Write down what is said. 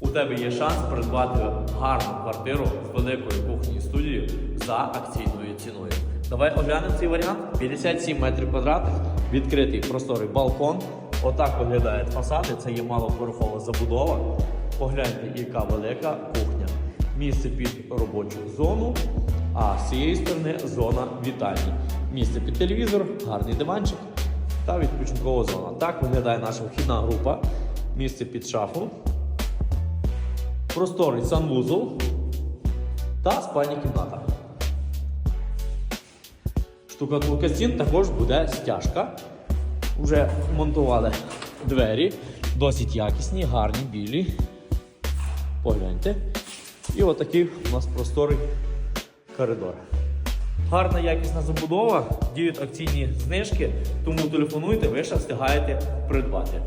У тебе є шанс придбати гарну квартиру з великою кухнею студією за акційною ціною. Давай оглянемо цей варіант. 57 метрів квадратних, відкритий просторий балкон. Отак виглядають фасади. Це є малоповерхова забудова. Погляньте, яка велика кухня. Місце під робочу зону, а з цієї сторони зона вітальні. Місце під телевізор, гарний диванчик та відпочинкова зона. Так виглядає наша вхідна група. Місце під шафу, просторий санвузол та спальня кімната. Штукатурка стін також буде стяжка. Вже монтували двері, досить якісні, гарні, білі. Погляньте. І отакий у нас просторий коридор. Гарна якісна забудова, діють акційні знижки, тому телефонуйте, ви ще встигаєте придбати.